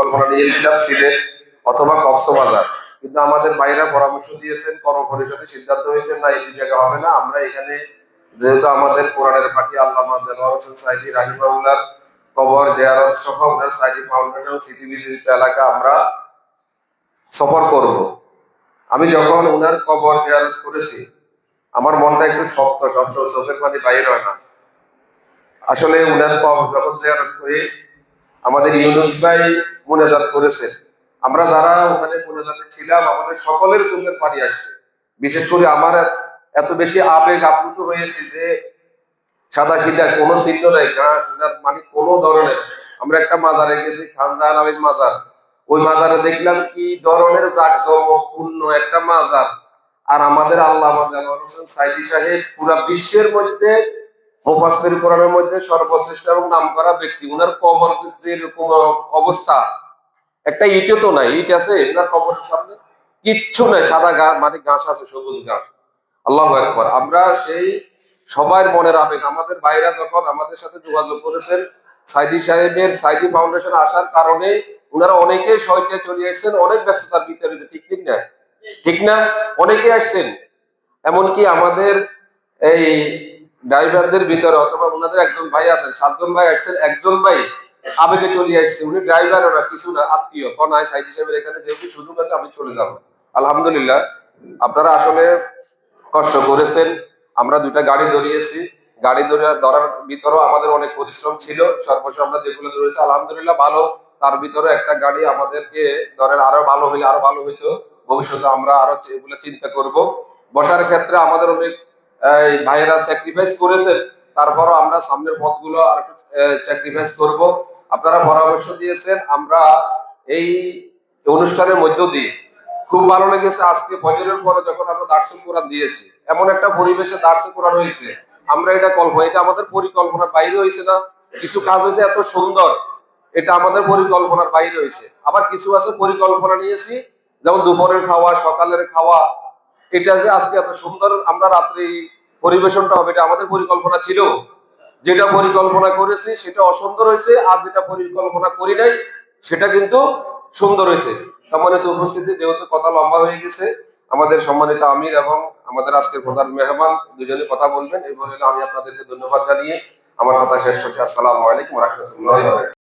পরিকল্পনা নিয়েছিলাম সিলেট অথবা কক্সবাজার। কিন্তু আমাদের বাইরা পরামর্শ দিয়েছেন কর্ম পরিষদে সিদ্ধান্ত হয়েছে, না, এই জায়গা হবে না, আমরা এখানে যেহেতু আমাদের কোরআনের আল্লামা দেলোয়ার হোসেন রাহিমাউল্লার কবর জিয়ারত সহ ওনার ফাউন্ডেশন স্মৃতি বিজড়িত এলাকা আমরা সফর করব। আমি যখন ওনার কবর জেয়ারত করেছি, আমার মনটা একটু শক্ত, সবসময় চোখের পানি বাইরে হয় না। আসলে উনার কবর যখন জিয়ারত করে, আমাদের ইউনুস ভাই মোনাজাত করেছেন। আমরা যারা ওখানে মোনাজাতে ছিলাম, আমাদের সকলের চোখের পানি আসছে। বিশেষ করে আমার এত বেশি আবেগ আপ্লুত হয়েছে যে সাদা সিধা কোনো চিহ্ন নাই গান মানে কোনো ধরনের। আমরা একটা মাজারে গেছি খানদান আমিন মাজার। ওই মাজারে দেখলাম কি ধরনের জাকজমকপূর্ণ একটা মাজার। আর আমাদের আল্লাহ হোসেন সাইদি সাহেব পুরা বিশ্বের মধ্যে মুফাসসির কোরআনের মধ্যে সর্বশ্রেষ্ঠ এবং নামকরা ব্যক্তি। উনার কবর যেরকম অবস্থা, একটা ইটও তো নাই, ইট আছে, উনার কবরের সামনে কিচ্ছু নাই, সাদা গা মানে ঘাস আছে, সবুজ ঘাস। আল্লাহ একবার আমরা সেই সবার মনের আবেগ। আমাদের বাইরা যখন আমাদের সাথে যোগাযোগ করেছেন, সাইদি সাহেবের সাইদি ফাউন্ডেশন আসার কারণে ওনারা অনেকেই স্বেচ্ছায় চলে এসেছেন, অনেক ব্যস্ততার ভিতরে ঠিক ঠিক না ঠিক না? অনেকে আসছেন। এমনকি আমাদের এই ড্রাইভারদের ভিতরে অথবা ওনাদের একজন ভাই আছেন, সাতজন ভাই আসছেন, একজন ভাই আবেগে চলে আসছে। উনি ড্রাইভার, ওরা কিছু না, আত্মীয় কনায় সাইদ হিসেবে এখানে যেহেতু সুযোগ আছে, আমি চলে যাব। আলহামদুলিল্লাহ, আপনারা আসলে কষ্ট করেছেন। আমরা দুইটা গাড়ি ধরিয়েছি। গাড়ি ধরে ধরার ভিতরেও আমাদের অনেক পরিশ্রম ছিল। সর্বশেষ আমরা যেগুলো ধরেছি, আলহামদুলিল্লাহ ভালো। তার ভিতরে একটা গাড়ি আমাদেরকে ধরেন আরও ভালো হইলে আরও ভালো হইতো। ভবিষ্যতে আমরা আরও এগুলো চিন্তা করব। বসার ক্ষেত্রে আমাদের অনেক ভাইয়েরা স্যাক্রিফাইস করেছেন, তারপরও আমরা সামনের পথগুলো আর স্যাক্রিফাইস করব। আপনারা পরামর্শ দিয়েছেন, আমরা এই অনুষ্ঠানের মধ্য দিয়ে খুব ভালো লেগেছে। আজকে বজরের পরে যখন আমরা দার্শন কোরআন দিয়েছি, এমন একটা পরিবেশে দার্শন কোরআন হয়েছে। আমরা এটা কল্পনা এটা আমাদের পরিকল্পনার বাইরে হয়েছে না? কিছু কাজ হয়েছে এত সুন্দর, এটা আমাদের পরিকল্পনার বাইরে হয়েছে। আবার কিছু আছে পরিকল্পনা নিয়েছি, যেমন দুপুরের খাওয়া, সকালের খাওয়া এটা যে আজকে এত সুন্দর আমরা রাত্রি পরিবেশনটা হবে, এটা আমাদের পরিকল্পনা ছিল। যেটা পরিকল্পনা করেছি সেটা অসুন্দর হয়েছে, আর যেটা পরিকল্পনা করি নাই, সেটা কিন্তু সুন্দর হয়েছে। সম্মানিত উপস্থিতি, যেহেতু কথা লম্বা হয়ে গেছে, আমাদের সম্মানিত আমির এবং আমাদের আজকের প্রধান মেহমান দুজনে কথা বলবেন। এই বলে আমি আপনাদেরকে ধন্যবাদ জানিয়ে আমার কথা শেষ করছি। আসসালামু আলাইকুম রহমতুল্লাহ